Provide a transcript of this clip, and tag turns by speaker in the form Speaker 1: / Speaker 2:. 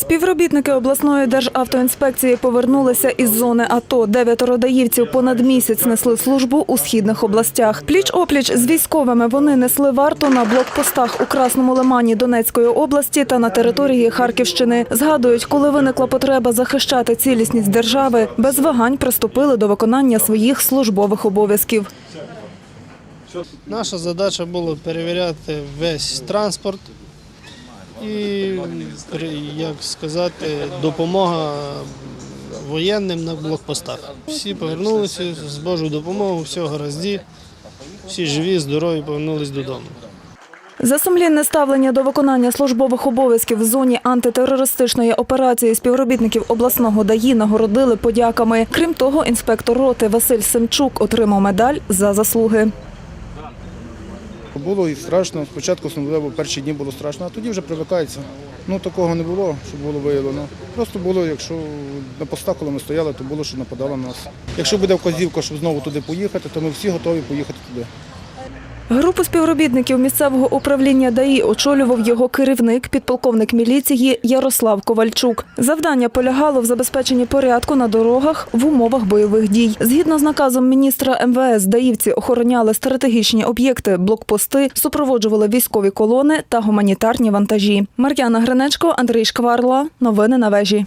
Speaker 1: Співробітники обласної державтоінспекції повернулися із зони АТО. Дев'ятеро даївців понад місяць несли службу у східних областях. Пліч опліч з військовими вони несли варту на блокпостах у Красному Лимані Донецької області та на території Харківщини. Згадують, коли виникла потреба захищати цілісність держави, без вагань приступили до виконання своїх службових обов'язків.
Speaker 2: Наша задача була перевіряти весь транспорт і, як сказати, допомога воєнним на блокпостах. Всі повернулися з Божою допомогою, все гаразді, всі живі, здорові, повернулись додому.
Speaker 1: За сумлінне ставлення до виконання службових обов'язків в зоні антитерористичної операції співробітників обласного ДАІ нагородили подяками. Крім того, інспектор роти Василь Семчук отримав медаль за заслуги.
Speaker 3: Було і страшно. Спочатку особливо перші дні було страшно, а тоді вже привикається. Ну такого не було, щоб було виявлено. Просто було, якщо на постах, коли ми стояли, то було, що нападало на нас. Якщо буде вказівка, щоб знову туди поїхати, то ми всі готові поїхати туди.
Speaker 1: Групу співробітників місцевого управління ДАІ очолював його керівник, підполковник міліції Ярослав Ковальчук. Завдання полягало в забезпеченні порядку на дорогах в умовах бойових дій. Згідно з наказом міністра МВС, даївці охороняли стратегічні об'єкти, блокпости, супроводжували військові колони та гуманітарні вантажі. Мар'яна Гринечко, Андрій Шкварла. Новини на вежі.